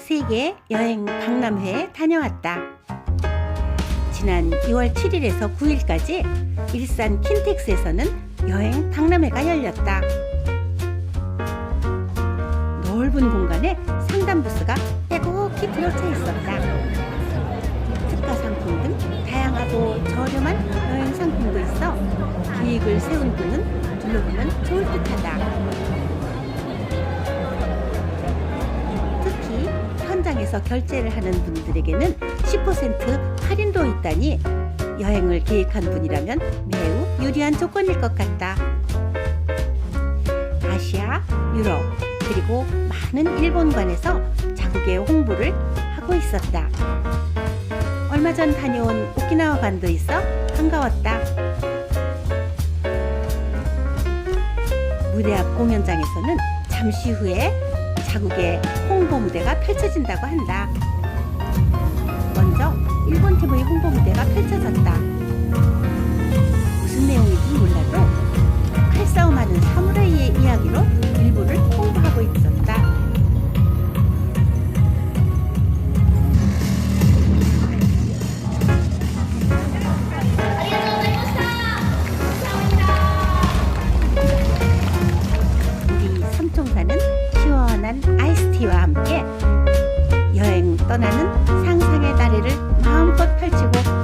세계 여행 박람회에 다녀왔다. 지난 2월 7일에서 9일까지 일산 킨텍스에서는 여행 박람회가 열렸다. 넓은 공간에 상담 부스가 빼곡히 들어차 있었다. 특가 상품 등 다양하고 저렴한 여행 상품도 있어 계획을 세운 분은 둘러보면 좋을 듯하다. 현장에서 결제를 하는 분들에게는 10% 할인도 있다니 여행을 계획한 분이라면 매우 유리한 조건일 것 같다. 아시아, 유럽, 그리고 많은 일본관에서 자국의 홍보를 하고 있었다. 얼마 전 다녀온 오키나와 관도 있어 반가웠다. 무대 앞 공연장에서는 잠시 후에 자국의 홍보 무대가 펼쳐진다고 한다. 먼저 일본 팀의 홍보 무대가 펼쳐졌다. 떠나는 상상의 다리를 마음껏 펼치고